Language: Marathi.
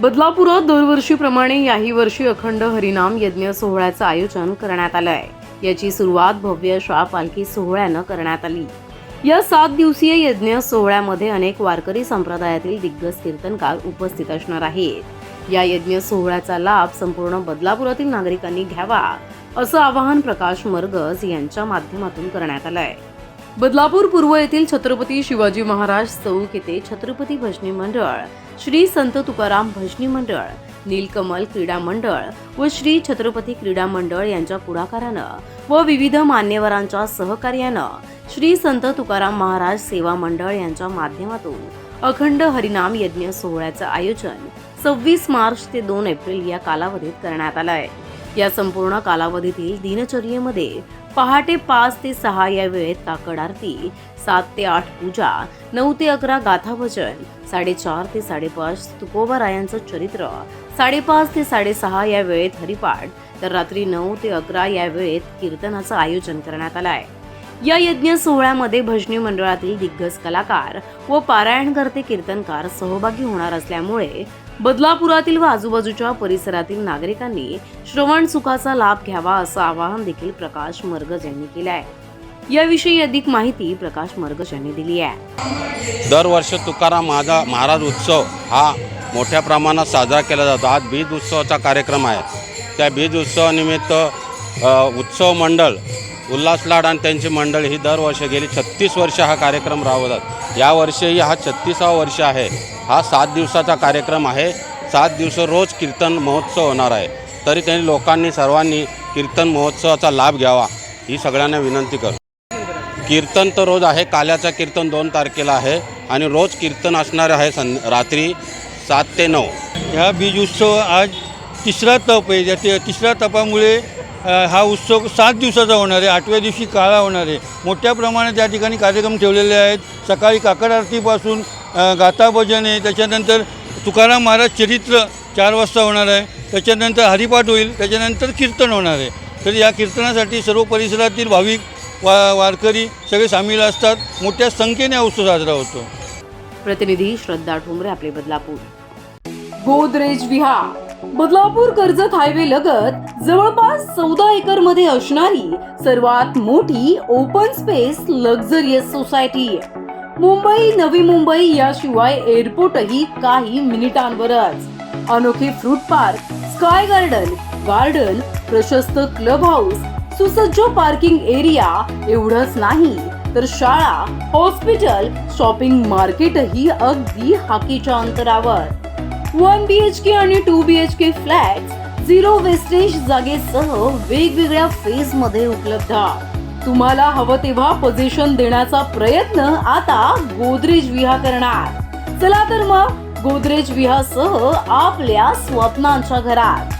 बदलापुरात दरवर्षीप्रमाणे याही वर्षी अखंड हरिनाम यज्ञ सोहळ्याचं आयोजन करण्यात आलं आहे. याची सुरुवात भव्य शाह पालखी सोहळ्यानं करण्यात आली. या सात दिवसीय यज्ञ सोहळ्यामध्ये अनेक वारकरी संप्रदायातील दिग्गज कीर्तनकार उपस्थित असणार आहेत. या यज्ञ सोहळ्याचा लाभ संपूर्ण बदलापुरातील नागरिकांनी घ्यावा असं आवाहन प्रकाश मरगज यांच्या माध्यमातून करण्यात आलं आहे. बदलापूर पूर्व येथील छत्रपती शिवाजी महाराज चौक येथे छत्रपती भजनी मंडळ श्री संत तुकाराम भजनी मंडळ नीलकमल क्रीडा मंडळ व श्री छत्रपती क्रीडा मंडळ यांच्या पुढाकारानं व विविध मान्यवरांच्या सहकार्यानं श्री संत तुकाराम महाराज सेवा मंडळ यांच्या माध्यमातून अखंड हरिनाम यज्ञ सोहळ्याचं आयोजन सव्वीस मार्च ते दोन एप्रिल या कालावधीत करण्यात आलं आहे या संपूर्ण कालावधीतील दिनचर्येमध्ये पहाटे पाच ते सहा या वेळेत काकड आरती. सात ते आठ पूजा नऊ ते अकरा गाथा भजन साडेचार ते साडेपाच तुकोबारायांचं चरित्र साडेपाच ते साडेसहा या वेळेत हरिपाठ तर रात्री नऊ ते अकरा या वेळेत कीर्तनाचं आयोजन करण्यात आलं आहे या यज्ञ सोहळ्यामध्ये भजनी मंडळातील दिग्गज कलाकार व पारायणकर्ते कीर्तनकार सहभागी होणार असल्यामुळे बदलापुरातील व आजूबाजूच्या परिसरातील नागरिकांनी श्रवण सुखाचा लाभ घ्यावा असं आवाहन देखील प्रकाश मरगज यांनी केलं आहे. याविषयी अधिक माहिती प्रकाश मरगज यांनी दिली आहे. दरवर्षी तुकाराम माझा महाराज उत्सव हा मोठ्या प्रमाणात साजरा केला जातो. आज बीज उत्सवाचा कार्यक्रम आहे. त्या बीज उत्सवानिमित्त उत्सव मंडळ उल्हास लाड आणि त्यांची मंडळ ही दरवर्षी गेली छत्तीस वर्ष हा कार्यक्रम राबवतात. यावर्षीही हा छत्तीसावा वर्ष आहे. हा सात दिवसाचा कार्यक्रम आहे. सात दिवस रोज कीर्तन महोत्सव होणार आहे. तरी त्यांनी लोकांनी सर्वांनी कीर्तन महोत्सवाचा लाभ घ्यावा ही सगळ्यांना विनंती करतो कीर्तन तर रोज आहे काल्याचं कीर्तन दोन तारखेला आहे आणि रोज कीर्तन असणार आहे सं रात्री सात ते नऊ. ह्या बीज उत्सव आज तिसरा तप आहे. ज्या तिसऱ्या तपामुळे हा उत्सव सात दिवसाचा होणार आहे. आठव्या दिवशी काळा होणार आहे. मोठ्या प्रमाणात त्या ठिकाणी कार्यक्रम ठेवलेले आहेत. सकाळी काकड आरतीपासून अ, गाथा भजन आहे त्याच्यानंतर तुकाराम महाराज चरित्र चार वाजता होणार आहे त्याच्यानंतर हरिपाठ होईल त्याच्यानंतर कीर्तन होणार आहे. तर या कीर्तनासाठी सर्व परिसरातील भाविक वा वारकरी सगळे सामील असतात. मोठ्या संख्येने हा उत्सव साजरा होतो. प्रतिनिधी श्रद्धा ठोंबरे आपले बदलापूर. गोदरेज विहार. बदलापूर कर्जत हायवे लगत जवळपास चौदा एकरमध्ये असणारी सर्वात मोठी open space luxurious society. Mumbai Navi Mumbai याशिवाय एअरपोर्टही काही मिनिटांवरच. अनोखे fruit park sky garden garden प्रशस्त क्लब हाऊस सुसज्ज पार्किंग एरिया एवढंच नाही तर शाळा हॉस्पिटल शॉपिंग मार्केटही अगदी हाकीच्या अंतरावर. वन बी एच के आणि two B H K flat zero wastage जागेसह वेगवेगळ्या फेजमध्ये उपलब्ध तुम्हाला हवं तेव्हा पोझिशन देण्याचा प्रयत्न आता गोदरेज विहा करणार. चला तर मग गोदरेज विहासह आपल्या स्वप्नांच्या घरात.